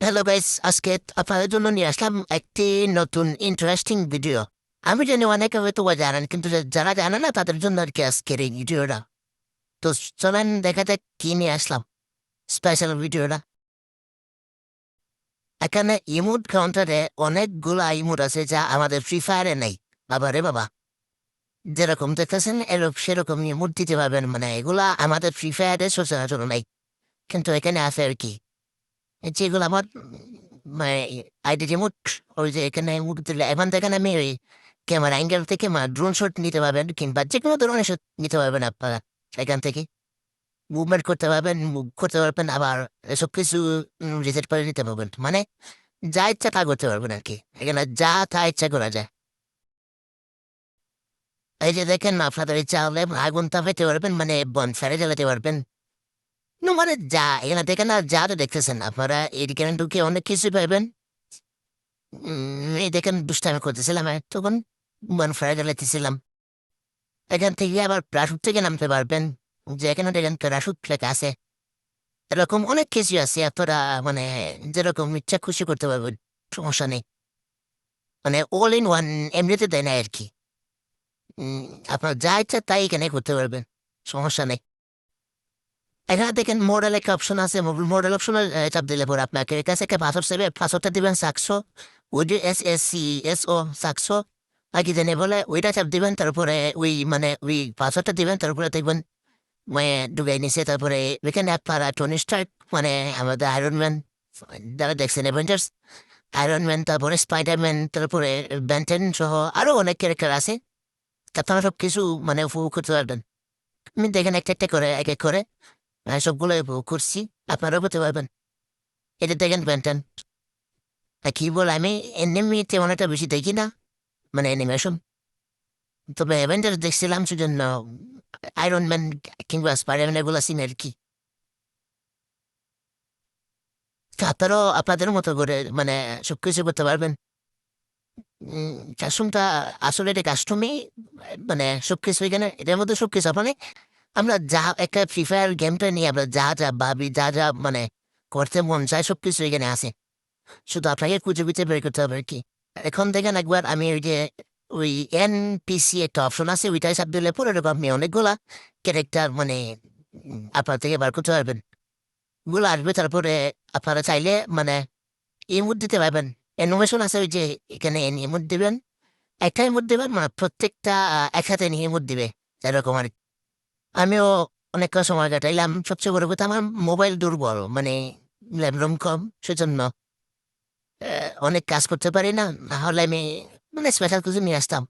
Hello guys আজকে আপনাদের জন্য নিয়ে আসলাম একটি নতুন ইন্টারেস্টিং ভিডিও আমি জানি অনেকে হয়তো জানেন, কিন্তু যারা জানে না, তাদের জন্য আর কি আজকের এই ভিডিওটা তো চলেন, দেখা যাক কি নিয়ে আসলাম। স্পেশাল ভিডিওটা এখানে ইমোট কাউন্টারে অনেকগুলো ইমোট আছে যা আমাদের ফ্রি ফায়ারে নেই। বাবা রে বাবা। যেরকম দেখতেছেন এরকম সেরকম ইমোট দিতে পারবেন। মানে এগুলা আমাদের ফ্রি ফায়ারে সচরাচর নেই। কিন্তু এখানে আছে আর কি। যেগুলো আমার মানে আইডি রিমোট ওই যে এখানে মুখ দিলে এখন আমি ওই ক্যামেরা অ্যাঙ্গেল থেকে ড্রোন শট নিতে পারবেন কিংবা যে কোনো ধরনের শট নিতে পারবেন আপনারা এখান থেকে। মুভমেন্ট করতে পারবেন মুভ করতে পারবেন, আবার সব কিছু রিসেট করে নিতে পারবেন। মানে যা ইচ্ছা তা করতে পারবেন আর কি। এখানে যা তা ইচ্ছা করা যায়। এই যে দেখেন আপনাদের ইচ্ছা হলে আগুন তাপাইতে পারবেন মানে বন ফেরে জ্বালাতে পারবেন। মানে যা এখানে দেখেন না যা তো দেখতেছেন আপনারা এদিকে ঢুকে অনেক কিছু পাইবেন এই দেখেন দুষ্টামি করতেছিলাম তখন মন ফেরা জ্বালাতেছিলাম এখান থেকে আবার প্রাসুদ থেকে নামতে পারবেন যে এখানে দেখেন প্রাসুদ লেখা আছে এরকম অনেক কিছু আছে আপনারা মানে যেরকম ইচ্ছা খুশি করতে পারবেন সমস্যা নেই মানে অল ইন ওয়ান এমনিতে দেয় না আর কি আপনার যা ইচ্ছা তাই এখানে করতে পারবেন সমস্যা নেই এখানে দেখেন মডেল একটা অপশন আছে মডেল অপশনের চাপ দিলে পরে আপনাকে। কাছে একটা পাসওয়ার্ড সেবে পাসওয়ার্ডটা দিবেন সাকশো ওই যে এস এস সি এস ও সাকশো আর কি জানি বলে, ওইটা চাপ দিবেন, তারপরে ওই মানে ওই পাসওয়ার্ডটা দিবেন, তারপরে দেখবেন মানে ডুবে নিছে, তারপরে এখানে আপনারা টনি স্টার্ক মানে আমাদের আয়রন ম্যান যারা দেখছেন অ্যাভেঞ্জার্স আয়রন ম্যান তারপরে স্পাইডারম্যান তারপরে ব্যান্টেন সহ আরও অনেক ক্যারেক্টার আছে। আপনারা সব কিছু মানে উপভোগ করতে পারবেন। আমি দেখেন একটা একটা করে, এক এক করে। সবগুলো করছি। আপনারাও করতে পারবেন। এটা দেখেন, প্যান্টান। কি বল, আমি এনিমি তেমন একটা বেশি দেখি না। মানে অ্যানিমেশন। তবে অ্যাভেঞ্জার দেখছিলাম, সেজন্য আয়রন ম্যান কিংবা স্পাইডারম্যান এগুলো সিন আর কি। আপনারাও আপনাদের মতো করে মানে সব কিছু করতে পারবেন। কাস্টমটা আসলে এটা কাস্টমই মানে সব কিছু এখানে, এটার মধ্যে সব কিছু মানে আমরা যা একটা ফ্রি ফায়ার গেমটা নিয়ে আমরা যা যা ভাবি, যা যা মানে করতে মন চায় সব কিছু এখানে আছে। শুধু আপনাকে খুঁজে খুঁজে বের করতে হবে আর কি। এখন দেখেন একবার আমি ওই যে ওই এনপিসি একটা অপশন আছে ওইটাই সাপ দিলে পরে এরকম আপনি অনেকগুলা ক্যারেক্টার মানে আপনার থেকে বার করতে পারবেন। গুলো আসবে, তারপরে আপনারা চাইলে মানে ইমোট দিতে পারবেন। অ্যানিমেশন আছে ওই যে এখানে ইমোট দিবেন। একটা ইমোট দিবেন মানে প্রত্যেকটা একসাথে নিয়ে ইমোট দিবে এরকম আর কি। আমিও অনেক সময় কাটাইলাম। সবচেয়ে বড় কথা আমার মোবাইল দুর্বল মানে ল্যাপটপ কম, সেজন্য অনেক কাজ করতে পারি না। নাহলে আমি মানে স্পেশাল কিছু নিয়ে আসতাম।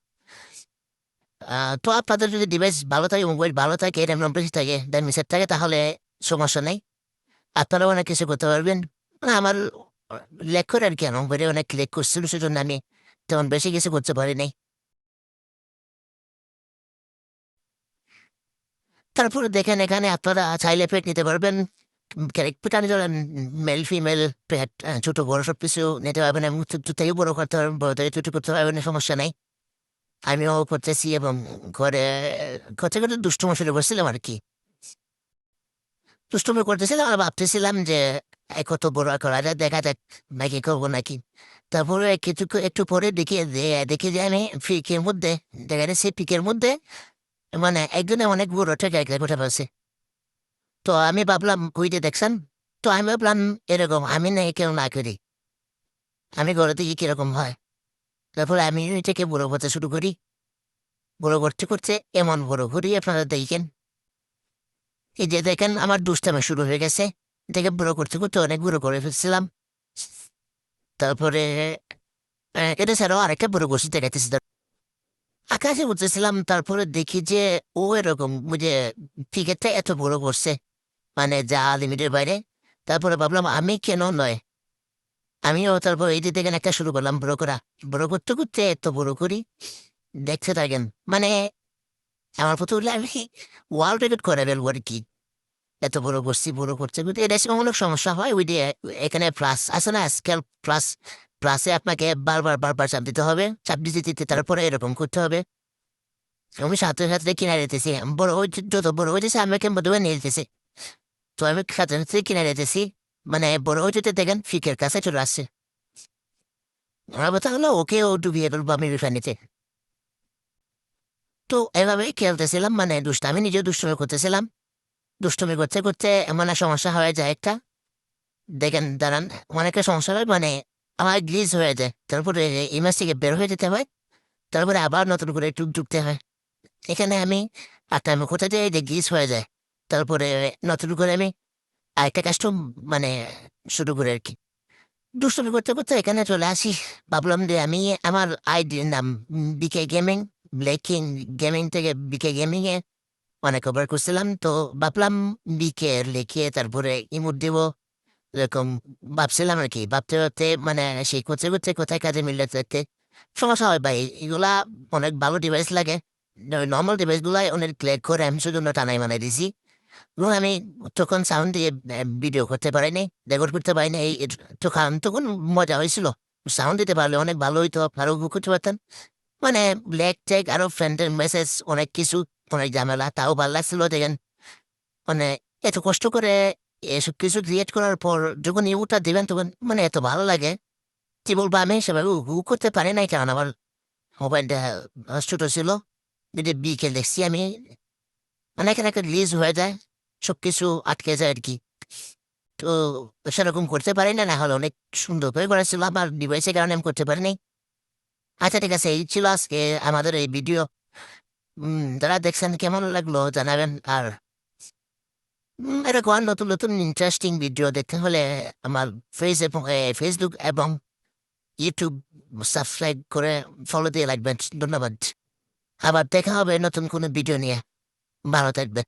তো আপনাদের যদি ডিভাইস ভালো থাকে, মোবাইল ভালো থাকে র্যাম রম বেশি থাকে দেন মিসেট থাকে, তাহলে সমস্যা নেই। আপনারাও অনেক কিছু করতে পারবেন। মানে আমার লেখ করে আর কি মোবাইলে অনেক লেখ করছিল, সেজন্য আমি তেমন বেশি কিছু করতে পারি নাই। তারপরে দেখেন এখানে আপনারা চাইলে পেট নিতে পারবেন। ক্যারেক্টার পারবেন মেল ফিমেল পেট ছোট, বড় সব কিছু নিতে পারবেন এবং ছোট বড় করতে পারবেন, বড় ছোট করতে পারবেন, সমস্যা নাই। আমিও করতেছি এবং ঘরে করতে করতে দুষ্টুমি শুরু করছিলাম আর কি। দুষ্টুমি করতেছিলাম আর ভাবতেছিলাম যে কত বড় করা যায়, দেখা যাক নাকি করব নাকি। তারপরে কিছু একটু পরে দেখি দেখি যে আমি পিকের মধ্যে, দেখা যাচ্ছে পিকের মধ্যে মানে একজনে অনেক বড় থেকে এক কোঠা পাচ্ছে তো আমি ভাবলাম কুইতে দেখছেন তো আমি ভাবলাম এরকম আমি না কেউ না করি আমি ঘরে থেকে কীরকম হয় তারপরে আমি এটাকে বড় করতে শুরু করি বড় করতে করতে এমন বড় করি আপনারা দেখেন এই যে দেখেন আমার দুষ্টামি শুরু হয়ে গেছে এটাকে বড় করতে করতে অনেক বড় করে ফেলছিলাম তারপরে এটা ছাড়াও আরেকটা বড় করছি দেখাতেছি আকাশে উঠেছিলাম তারপরে দেখি যে ও এরকম যে টিকিটটা এত বড় করছে মানে যা লিমিটের বাইরে। তারপরে ভাবলাম, আমি কেন নয়? আমিও তারপর এই দিকে একটা শুরু করলাম, বড় করা। বড় করতে করতে এত বড় করি, দেখতে থাকেন মানে আমার উঠলে আমি ওয়ার্ল্ড রেকর্ড করে ফেলব আর কি। এত বড় করছি, বড় করছে কিন্তু এটা অনেক সমস্যা হয়, ওই দিয়ে এখানে প্লাস আছে না স্কেল প্লাস প্লাসে আপনাকে বারবার বারবার চাপ দিতে হবে। চাপ দিতে দিতে তারপরে এরকম করতে হবে। আমি সাথে সাথে কিনে যেতেছি বড় যত বড় হয়েছে আমাকে বোধহয় নিয়ে যেতেছে তো আমি সাথে সাথে কিনে যেতেছি মানে বড় হইতে দেখেন, ফিকের কাছে চলে আসছে। আমার কথা হলো, ওকে ও ডুবিয়ে ফেলব আমি রিফানিতে তো এভাবে খেলতেছিলাম মানে দুষ্ট আমি নিজেও দুষ্টমি করতেছিলাম। দুষ্টমি করতে করতে এমন সমস্যা হয়ে যায় একটা। দেখেন, দাঁড়ান, অনেকের সমস্যা হয় মানে আমার গ্লিজ হয়ে যায়। তারপরে এই মাস থেকে বের হয়ে যেতে হয়। তারপরে আবার নতুন করে টুক ঢুকতে হয়। এখানে আমি কোথায় যাই যে গ্লিজ হয়ে যায়, তারপরে নতুন করে আমি আরেকটা কাস্টম মানে শুরু করে আর কি দুষ্টমি করতে করতে এখানে চলে আসি। ভাবলাম যে আমি আমার আইডির নাম বিকে গেমিং ব্লেকিং গেমিং থেকে বিকে গেমিং এ অনেক ওভার করছিলাম। তো ভাবলাম বিকে লিখে তারপরে ইমোট দিব। এরকম ভাবছিলাম আর কি। ভাবতে ভাবতে মানে সেই করতে করতে কোথায় কাজে মিললে থাকতে সমস্যা হয় ভাই। এগুলা অনেক ভালো ডিভাইস লাগে। নর্মাল ডিভাইস গুলাই অনেক ক্লিক করে আমি শুধু টানাই মানে দিছি। আমি তখন সাউন্ড দিয়ে ভিডিও করতে পারিনি রেকর্ড করতে পারিনি, এই তখন তখন মজা হয়েছিল। সাউন্ড দিতে পারলে অনেক ভালো হইতো আরও করতে পারতেন মানে ব্ল্যাক টেক আরও ফ্রেন্ডের মেসেজ অনেক কিছু, অনেক ঝামেলা, তাও ভালো লাগছিল দেখেন। মানে এত কষ্ট করে এসব কিছু ক্রিয়েট করার পর যখন ইউটা দেবেন, তখন মানে এত ভালো লাগে কি বলব আমি? সেভাবে হু করতে পারি নাই, কারণ আমার মোবাইলটা ছোট ছিল। যদি বিকে দেখছি আমি অনেক একটা রিলিজ হয়ে যায় সব কিছু আটকে যায় আর কি তো সেরকম করতে পারি না না হলে অনেক সুন্দর করে করেছিল আমার ডিভাইসের কারণে আমি করতে পারিনি আচ্ছা ঠিক আছে, এই ছিল আজকে আমাদের এই ভিডিও যারা দেখছেন, কেমন লাগল জানাবেন, আর এরকম নতুন নতুন ইন্টারেস্টিং ভিডিও দেখতে হলে আমার ফেস এবং ফেসবুক এবং ইউটিউব সাবস্ক্রাইব করে ফলো দিয়ে রাখবেন। ধন্যবাদ। আবার দেখা হবে নতুন কোনো ভিডিও নিয়ে। ভালো থাকবেন।